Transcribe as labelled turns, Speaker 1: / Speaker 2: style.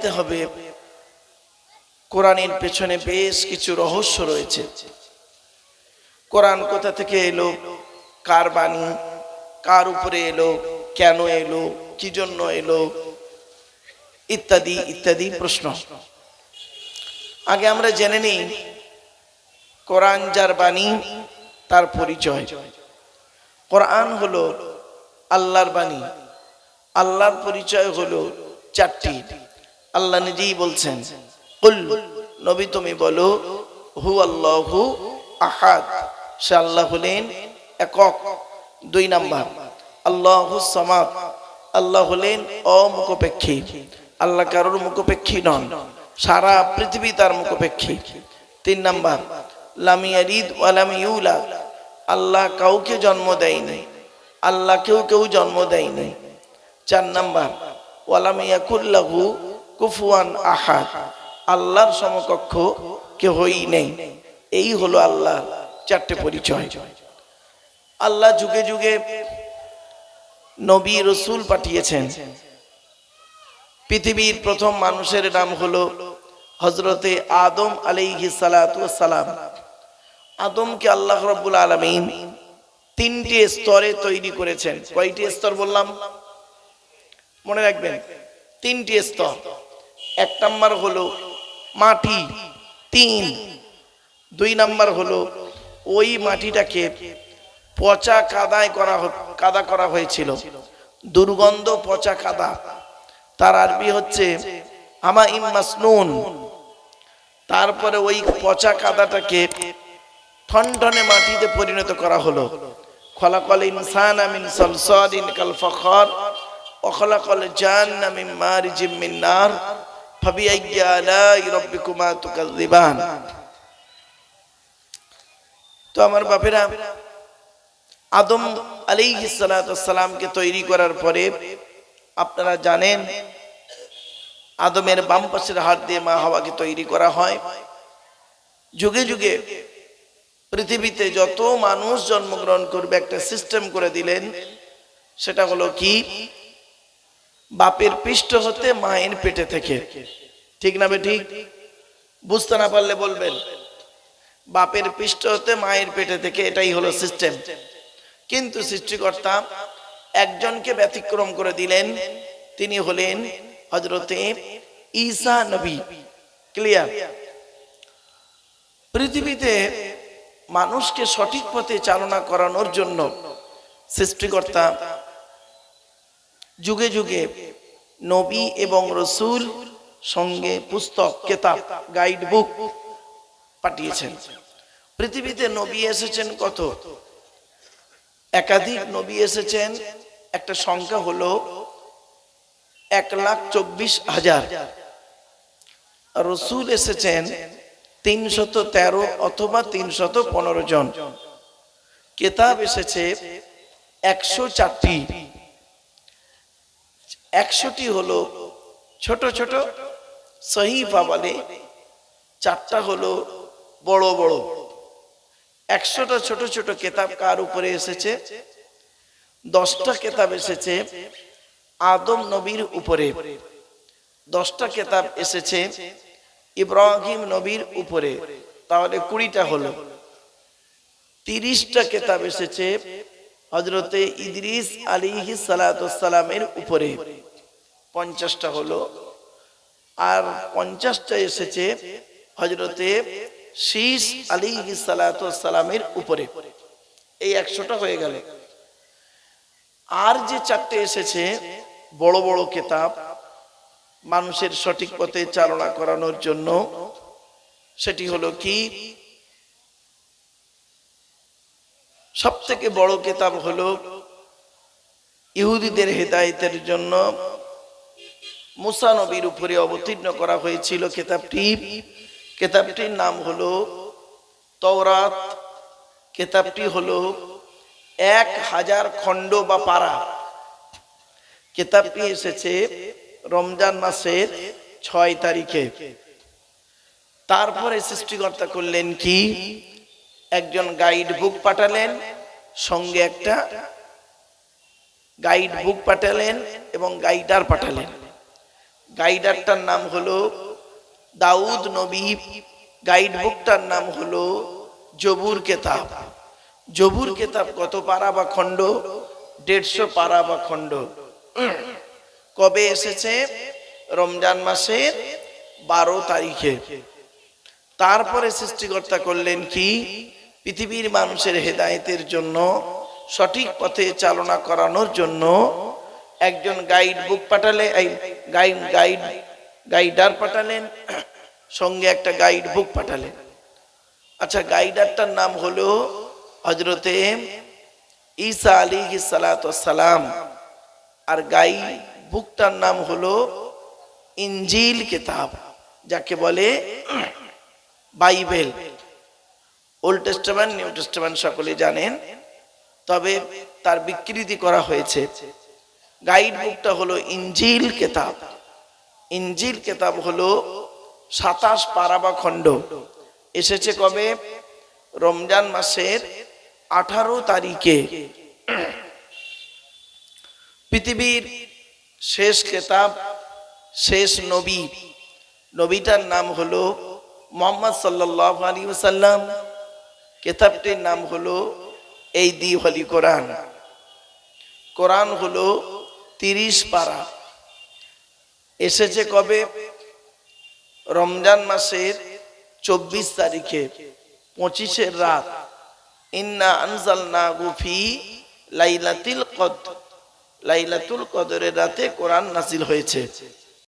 Speaker 1: নিতে হবে। কোরআনের পেছনে বেশ কিছু রহস্য রয়েছে। কোরআন কোথা থেকে এলো? কার বাণী? কার উপরে এলো? কেন এলো? কি জন্য এলো? ইত্যাদি ইত্যাদি প্রশ্ন। আগে আমরা জেনে নিই, কোরআন যার বাণী, তার পরিচয়। কোরআন হলো আল্লাহর বাণী। আল্লাহর পরিচয় হলো চারটি। আল্লাহ নিজেই বলছেন নবী তুমি বলো হু আল্লাহু আহাদ। সে আল্লাহ হলেন একক, দুই নাম্বার। আল্লাহু সামাদ, আল্লাহ হলেন অমুখপেক্ষী। আল্লাহ কারোর মুখপেক্ষী নন, সারা পৃথিবী তার মুখপেক্ষী। তিন নাম্বার লামিয়ারিদ ওয়ালাম ইউলা। আল্লাহ কাউকে জন্ম দেয়নি, আল্লাহ কেউ কেউ জন্ম দেয়নি। চার নাম্বার ওয়ালাম ইয়াকুল্লাহু কুফুয়ান আহাদ, আল্লাহর সমকক্ষ কেহই নেই। এই হলো আল্লাহ চারটে পরিচয়। আল্লাহ যুগে যুগে নবী রসুল পাঠিয়েছেন। পৃথিবীর প্রথম মানুষের নাম হলো হজরতে আদম আলাইহি সালাম আদমকে আল্লাহ রব্বুল আলমিন তিনটি স্তরে তৈরি করেছেন। কয়টি স্তর বললাম? মনে রাখবেন, তিনটি স্তর। এক নাম্বার হলো মাটি, তিন। দুই নাম্বার হলো ওই মাটিটাকে পচা কাদায় করা কাদা করা হয়েছিল। দুর্গন্ধ পচা কাদা। তার আরবি হচ্ছে আমা ইম মাসনুন। তারপরে ওই পচা কাদাটাকে ঠনঠনে মাটিতে পরিণত করা হলো। খলাকল ইনসান আমিন সলসদিন কাল ফখর, অখলাকল জান আমিন মারিজিম মিন নার। তো আমার বাপেরা, আদম তৈরি করার পরে আপনারা জানেন, আদমের বাম পাশের হাত দিয়ে মা হাওয়াকে তৈরি করা হয়। যুগে যুগে পৃথিবীতে যত মানুষ জন্মগ্রহণ করবে, একটা সিস্টেম করে দিলেন, সেটা হলো কি? বাপের পৃষ্ঠ হতে মায়ের পেটে থেকে। ঠিক না ঠিক? বুঝতে না পারলে বলবেন, বাপের পৃষ্ঠ হতে মায়ের পেটে থেকে এটাই হলো সিস্টেম কিন্তু সৃষ্টিকর্তা একজনকে ব্যতিক্রম করে দিলেন, তিনি হলেন হজরতে ঈসা নবী। ক্লিয়ার পৃথিবীতে মানুষকে সঠিক পথে চালনা করানোর জন্য সৃষ্টিকর্তা যুগে যুগে নবী এবং রসুল সঙ্গে পুস্তক, কেতাব গাইড বুক পাঠিয়েছেন। পৃথিবীতে নবী এসেছেন কত? একাধিক নবী এসেছেন, একটা সংখ্যা হলো এক লাখ চব্বিশ হাজার। রসুল এসেছেন তিনশত তেরো অথবা তিনশত পনেরো জন। কেতাব এসেছে একশো চারটি। একশোটি হলো ছোট ছোট, সহিফা বলে, চারটা হলো বড় বড়। একশোটা ছোট ছোট কেতাব কার উপরে এসেছে? দশটা কেতাব এসেছে আদম নবীর উপরে। দশটা কেতাব এসেছে ইব্রাহিম নবীর উপরে। তাহলে কুড়িটা হলো। তিরিশটা কেতাব এসেছে হজরতে ইদ্রিস আলিহি সালাতামের উপরে। পঞ্চাশটা হলো। আর পঞ্চাশটা এসেছে হজরতে শীষ আলিহি সালাতামের উপরে। এই একশোটা হয়ে গেল। আর যে চারটে এসেছে, বড় বড় কেতাব, মানুষের সঠিক পথে চালনা করানোর জন্য, সেটি হলো কি? সব থেকে বড় কেতাব হলো ইহুদিদের হেদায়েতের জন্য মুসা নবীর উপরে অবতীর্ণ করা হয়েছিল কেতাবটি। কেতাবটির নাম হলো তওরাত। কেতাবটি হলো এক হাজার খণ্ড বা পারা। কেতাবটি এসেছে রমজান মাসের ছয় তারিখে। তারপরে সৃষ্টিকর্তা করলেন কি? একজন গাইড বুক পাঠালেন, সঙ্গে একটা গাইড বুক পাঠালেন এবং গাইডার পাঠালেন। গাইডারটার নাম হলো দাউদ নবী। গাইড বুকটার নাম হলো জবুর কেতাব। জবুর কেতাব কত পারা বা খণ্ড? দেড়শো পারা বা খণ্ড। কবে এসেছে? রমজান মাসের বারো তারিখে। তারপরে সৃষ্টিকর্তা করলেন কি? পৃথিবীর মানুষের হেদায়েতের জন্য, সঠিক পথে চালনা করানোর জন্য একজন গাইড বুক পাঠালে গাইড গাইড, গাইডার পাঠালেন, সঙ্গে একটা গাইড বুক পাঠালেন। আচ্ছা গাইডারটার নাম হলো হজরতে ঈসা আলী সালাম আর গাই বুকটার নাম হলো ইঞ্জিল কিতাব, যাকে বলে Bible. Old testament new testament সকলে জানেন। তবে তার বিকৃতি করা হয়েছে। গাইড বুকটা হলো ইঞ্জিল কেতাব। ইঞ্জিল কেতাব হলো সাতাশ পারাবা খণ্ড। এসেছে কবে? রমজান মাসের আঠারো তারিখে। পৃথিবীর শেষ কেতাব, শেষ নবী। নবীটার নাম হলো মোহাম্মদ সাল্লাহ আলী সাল্লাম কেতাবটির নাম হলো এই দিওয়ালি কোরআন। কোরআন হলো তিরিশ পারা। এসেছে কবে? রমজান মাসের চব্বিশ তারিখে, পঁচিশের রাত। ইন্না আনজাল না গুফি লাইলাতিল কদ, লাইলাতুল কদরের রাতে কোরআন নাসিল হয়েছে।